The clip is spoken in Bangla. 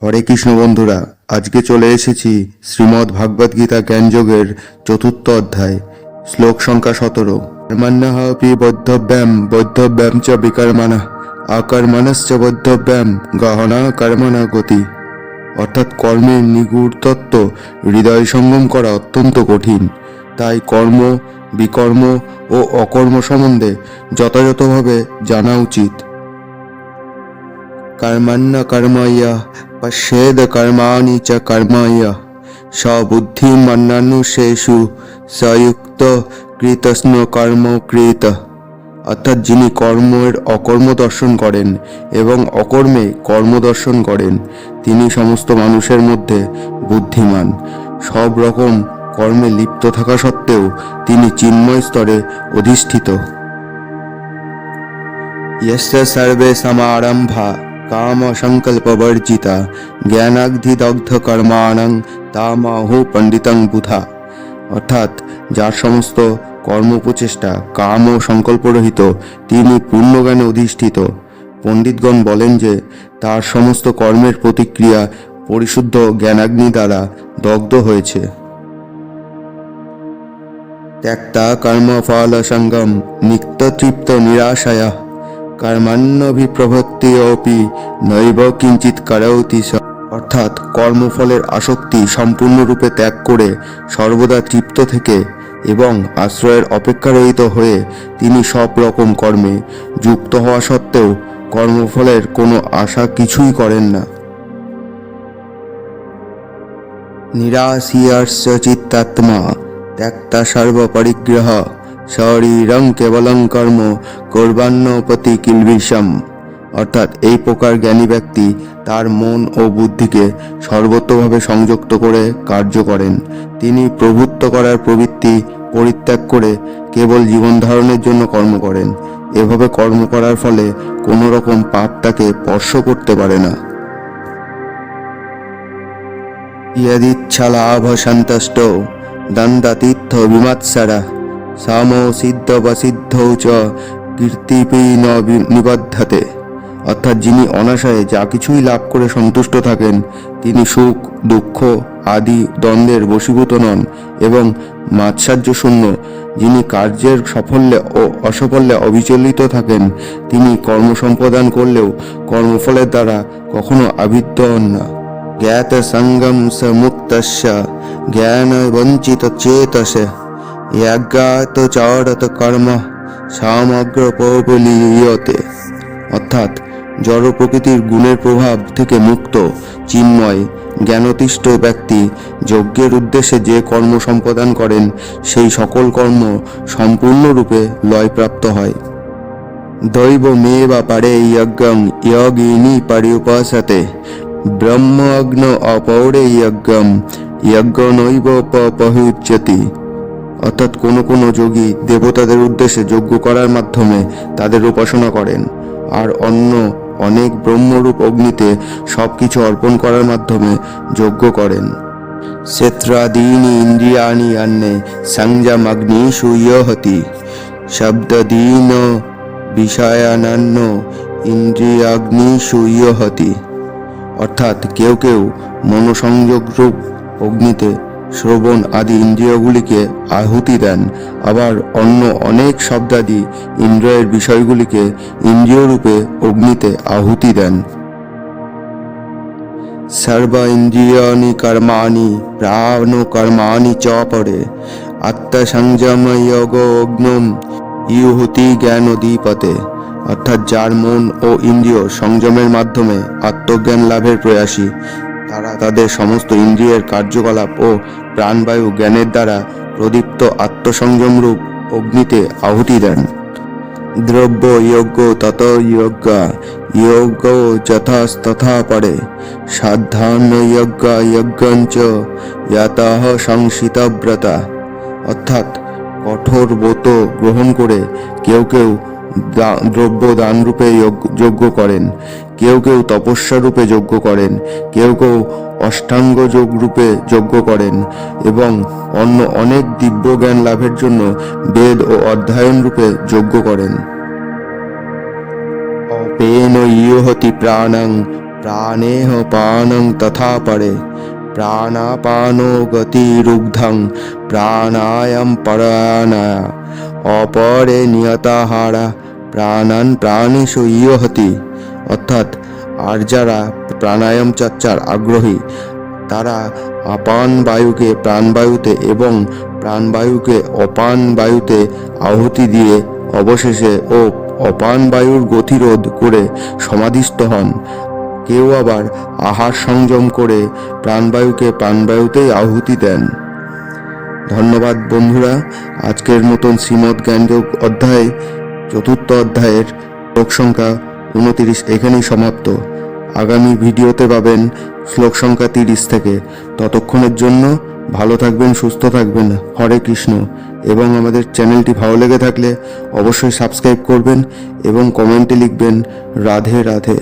হরে কৃষ্ণ বন্ধুরা, আজকে চলে এসেছি শ্রীমদ্ ভাগবত গীতা জ্ঞানযোগের চতুর্থ অধ্যায়, শ্লোক সংখ্যা সতেরো। কর্মান্নাহ পি বদ্ধব্যাম বদ্ধব্যাম চ বিকর্মানা অকর্মণশ্চ বদ্ধব্যাম, গহনা কর্মণা গতি। অর্থাৎ কর্মের নিগুড় তত্ত্ব হৃদয় সঙ্গম করা অত্যন্ত কঠিন। তাই কর্ম, বিকর্ম ও অকর্ম সম্বন্ধে যথাযথভাবে জানা উচিত। কর্মান্ন কর্ময়া পশ্যেদ কর্মাণি চ কর্ময় সবুদ্ধিমন্নানুষেষু সযুক্ত কৃতস্ন কর্ম কৃত অর্থাৎ যিনি কর্মের অকর্ম দর্শন করেন এবং অকর্মে কর্ম দর্শন করেন। তিনি সমস্ত মানুষের মধ্যে বুদ্ধিমান। সব রকম কর্মে লিপ্ত থাকা সত্ত্বেও তিনি চিন্ময় স্তরে অধিষ্ঠিত। ইয়স্য সর্বে সমারম্ভা काम संकल्प वर्जिता জ্ঞানাগ্ধিদগ্ধ কর্মাণং তামাহু পণ্ডিতং বুধা অর্থাৎ যার সমস্ত কর্মপ্রচেষ্টা কাম ও সংকল্পরহিত তিনি পূর্ণজ্ঞানে অধিষ্ঠিত পণ্ডিতগণ বলেন যে তার সমস্ত কর্মের প্রতিক্রিয়া পরিশুদ্ধ জ্ঞানাগ্নি দ্বারা দগ্ধ হয়েছে त्यक्ता কর্মান্নভি প্রভক্তি অপি নৈব কিঞ্চিত কারৌতি অর্থাৎ কর্মফলের আসক্তি সম্পূর্ণরূপে ত্যাগ করে সর্বদা তৃপ্ত থেকে এবং আশ্রয়ের অপেক্ষারহিত হয়ে তিনি সব রকম কর্মে যুক্ত হওয়া সত্ত্বেও কর্মফলের কোনো আশা কিছুই করেন না। নিরাশিয়ার চিত্তাত্মা, ত্যাক্তা সর্বপরিগ্রহ। শরীরং কেবলং কর্ম, কর্বান্ন প্রতি কিলবিষম। অর্থাৎ এই প্রকার জ্ঞানী ব্যক্তি তার মন ও বুদ্ধিকে সর্বতোভাবে সংযুক্ত করে কার্য করেন। তিনি প্রভুত্ব করার প্রবৃত্তি পরিত্যাগ করে কেবল জীবন ধারণের জন্য কর্ম করেন। এভাবে কর্ম করার ফলে কোনো রকম পাপ তাকে স্পর্শ করতে পারে না। ইয়াদিচ্ছা লাভ সন্তুষ্ট দণ্ডাতীর্থ বিমাৎসারা। সাম সিদ্ধ বা সিদ্ধ চ কীর্তিপি নিবদ্ধাতে অর্থাৎ যিনি অনাশয়ে যা কিছুই লাভ করে সন্তুষ্ট থাকেন, তিনি সুখ, দুঃখ আদি দ্বন্দ্বের বশীভূত নন এবং মাৎসাহ্য শূন্য। যিনি কার্যের সাফল্যে ও অসফল্যে অবিচলিত থাকেন, তিনি কর্ম সম্পাদন করলেও কর্মফলের দ্বারা কখনো আবিদ্ধ হন না। জ্ঞাত সঙ্গম স মুক্ত জ্ঞান বঞ্চিত চেতসে। ইয়াজ্ঞাত চরত কর্ম সমগ্র প্রবলীয়তে। অর্থাৎ জড় প্রকৃতির গুণের প্রভাব থেকে মুক্ত, চিন্ময়, জ্ঞানতিষ্ঠ ব্যক্তি যজ্ঞের উদ্দেশ্যে যে কর্ম সম্পাদন করেন, সেই সকল কর্ম সম্পূর্ণরূপে লয়প্রাপ্ত হয়। দৈব মেয়ে বা পারে যজ্ঞং যজ্ঞিনী পরিউপাসতে ব্রহ্ম অগ্ন অপৌরে যজ্ঞম যজ্ঞ নৈব পহুচ্যতি। অর্থাৎ কোনো কোনো যোগী দেবতাদের উদ্দেশ্যে যজ্ঞ করার মাধ্যমে তাদের উপাসনা করেন, আর অন্য অনেক ব্রহ্মরূপ অগ্নিতে সব কিছু অর্পণ করার মাধ্যমে যজ্ঞ করেন। ক্ষেত্রাদীনি ইন্দ্রিয়াণি অন্যে সংযমগ্নিষু ইয়হতি, শব্দদীন বিষয়ানান্য ইন্দ্রিয়াগ্নিষু ইয়হতি। অর্থাৎ কেউ কেউ মনোসংযোগ রূপ অগ্নিতে শ্রবণ আদি ইন্দ্রিয়গুলিকে আহুতি দেন। আবার অন্য অনেক শব্দাদি ইন্দ্রিয়ের বিষয়গুলিকে ইন্দ্রিয়রূপে অগ্নিতে আহুতি দেন। সর্ব ইন্দ্রিয়ানি কর্মাণি, প্রাণ কর্মাণি চ পরে। আত্মসংযম যোগ অগ্নম, ইহুতি জ্ঞান দীপতে অর্থাৎ যার মন ও ইন্দ্রিয় সংযমের মাধ্যমে আত্মজ্ঞান লাভের প্রয়াসী। তারা তাদের সমস্ত ইন্দ্রিয়ের কার্যকলাপ ও প্রাণবায়ু জ্ঞানের দ্বারা প্রদীপ্ত আত্মসংযম রূপ অগ্নিতে আহুতি দেন। দ্রব্য যোগ্য তত যোগ্য যোগ্য যথাস্তথা পরে সাধারণ যজ্ঞ যজ্ঞঞ্চ যতঃ সংসিতব্রতা। অর্থাৎ কঠোর ব্রত গ্রহণ করে কেউ কেউ দ্রব্য দান রূপে যজ্ঞ করেন। কেউ কেউ তপস্যা রূপে যজ্ঞ করেন, কেউ কেউ অষ্টাঙ্গ যোগ রূপে যজ্ঞ করেন এবং অন্য অনেক দিব্য জ্ঞান লাভের জন্য বেদ ও অধ্যয়ন রূপে যজ্ঞ করেন। অপেন ইহতি প্রাণং, প্রাণেহ পানং তথা পরে। প্রাণাপানো গতিরুগ্ধং প্রাণায়াম পরায়ণায়া। অপরে নিয়তাহারা প্রাণান প্রাণীষু ইয়হতি অর্থাৎ আর যারা প্রাণায়াম চর্চার আগ্রহী, তারা আপান বায়ুকে প্রাণবায়ুতে এবং প্রাণবায়ুকে অপান বায়ুতে আহুতি দিয়ে অবশেষে ও অপান বায়ুর গতিরোধ করে সমাধিস্থ হন। কেউ আবার আহার সংযম করে প্রাণবায়ুকে প্রাণবায়ুতেই আহুতি দেন। ধন্যবাদ বন্ধুরা। আজকের মতন শ্রীমদ জ্ঞানযোগ অধ্যায়, চতুর্থ অধ্যায়ের শ্লোক সংখ্যা উনতিরিশ এখানেই সমাপ্ত। আগামী ভিডিওতে পাবেন শ্লোক সংখ্যা তিরিশ থেকে। ততক্ষণের জন্য ভালো থাকবেন, সুস্থ থাকবেন। হরে কৃষ্ণ। এবং আমাদের চ্যানেলটি ভালো লেগে থাকলে অবশ্যই সাবস্ক্রাইব করবেন এবং কমেন্টে লিখবেন, রাধে রাধে।